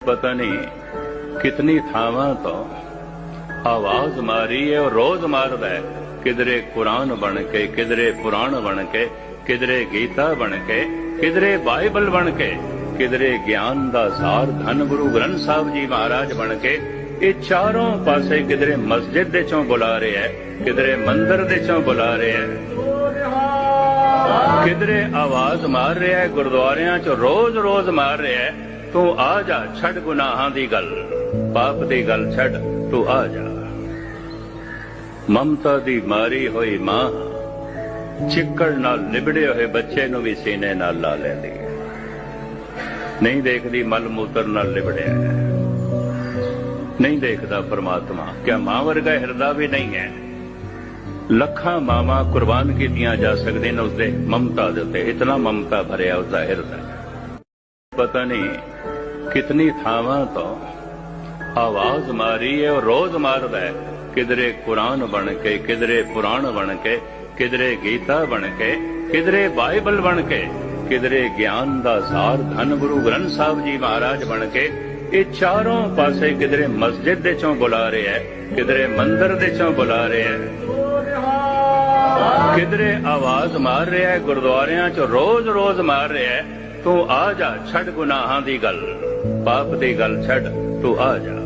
ਪਤਾ ਨਹੀਂ ਕਿਤਨੀ ਥਾਵਾਂ ਤੋਂ ਆਵਾਜ਼ ਮਾਰੀ ਹੈ ਔਰ ਰੋਜ਼ ਮਾਰਦਾ ਹੈ ਕਿਧਰੇ ਕੁਰਾਨ ਬਣ ਕੇ, ਕਿਧਰੇ ਪੁਰਾਣ ਬਣ ਕੇ, ਕਿਧਰੇ ਗੀਤਾ ਬਣ ਕੇ, ਕਿਧਰੇ ਬਾਈਬਲ ਬਣ ਕੇ, ਕਿਧਰੇ ਗਿਆਨ ਦਾ ਸਾਰ ਧੰਨ ਗੁਰੂ ਗ੍ਰੰਥ ਸਾਹਿਬ ਜੀ ਮਹਾਰਾਜ ਬਣ ਕੇ, ਇਹ ਚਾਰੋਂ ਪਾਸੇ ਕਿਧਰੇ ਮਸਜਿਦ ਦੇ ਚੋਂ ਬੁਲਾ ਰਿਹਾ ਹੈ ਕਿਧਰੇ ਮੰਦਰ ਦੇ ਚੋਂ ਬੁਲਾ ਰਿਹਾ ਹੈ ਕਿਧਰੇ ਆਵਾਜ਼ ਮਾਰ ਰਿਹਾ ਹੈ ਗੁਰਦੁਆਰਿਆਂ 'ਚ ਰੋਜ਼-ਰੋਜ਼ ਮਾਰ ਰਿਹਾ ਹੈ ਤੂੰ ਆ ਜਾ, ਛੱਡ ਗੁਨਾਹਾਂ ਦੀ ਗੱਲ। ਪਾਪ ਦੀ ਗੱਲ ਛੱਡ, ਤੂੰ ਆ ਜਾ। ਮਮਤਾ ਦੀ ਮਾਰੀ ਹੋਈ ਮਾਂ ਚਿੱਕੜ ਨਾਲ ਲਿਬੜੇ ਹੋਏ ਬੱਚੇ ਨੂੰ ਵੀ ਸੀਨੇ ਨਾਲ ਲਾ ਲੈਂਦੀ ਹੈ। ਨਹੀਂ ਦੇਖਦੀ ਮਲ ਮੂਤਰ ਨਾਲ ਲਿਬੜਿਆ ਨਹੀਂ ਦੇਖਦਾ ਪਰਮਾਤਮਾ ਕਿ ਮਾਂ ਵਰਗਾ ਹਿਰਦਾ ਵੀ ਨਹੀਂ ਹੈ। ਲੱਖਾਂ ਮਾਵਾਂ ਕੁਰਬਾਨ ਕੀਤੀਆਂ ਜਾ ਸਕਦੀਆਂ ਨੇ ਉਸਦੇ ਮਮਤਾ ਦੇ ਉੱਤੇ। ਇਤਨਾ ਮਮਤਾ ਭਰਿਆ ਉਸਦਾ ਹਿਰਦਾ ਪਤਾ ਨਹੀਂ ਕਿਤਨੀ ਥਾਵਾਂ ਤੋਂ ਆਵਾਜ਼ ਮਾਰੀ ਹੈ ਔਰ ਰੋਜ਼ ਮਾਰਦਾ ਹੈ। ਕਿਧਰੇ ਕੁਰਾਨ ਬਣ ਕੇ, ਕਿਧਰੇ ਪੁਰਾਣ ਬਣ ਕੇ, ਕਿਧਰੇ ਗੀਤਾ ਬਣ ਕੇ, ਕਿਧਰੇ ਬਾਈਬਲ ਬਣ ਕੇ, ਕਿਧਰੇ ਗਿਆਨ ਦਾ ਸਾਰ ਧੰਨ ਗੁਰੂ ਗ੍ਰੰਥ ਸਾਹਿਬ ਜੀ ਮਹਾਰਾਜ ਬਣ ਕੇ, ਇਹ ਚਾਰੋਂ ਪਾਸੇ ਕਿਧਰੇ ਮਸਜਿਦ ਦੇ ਚੋਂ ਬੁਲਾ ਰਿਹਾ ਹੈ, ਕਿਧਰੇ ਮੰਦਰ ਦੇ ਚੋਂ ਬੁਲਾ ਰਿਹਾ ਹੈ। ਕਿਧਰੇ ਆਵਾਜ਼ ਮਾਰ ਰਿਹਾ ਹੈ, ਗੁਰਦੁਆਰਿਆਂ 'ਚ ਰੋਜ਼-ਰੋਜ਼ ਮਾਰ ਰਿਹਾ ਹੈ। ਤੂੰ ਆ ਜਾ ਛੱਡ ਗੁਨਾਹਾਂ ਦੀ ਗੱਲ। ਪਾਪ ਦੀ ਗੱਲ ਛੱਡ ਤੂੰ ਆ ਜਾ।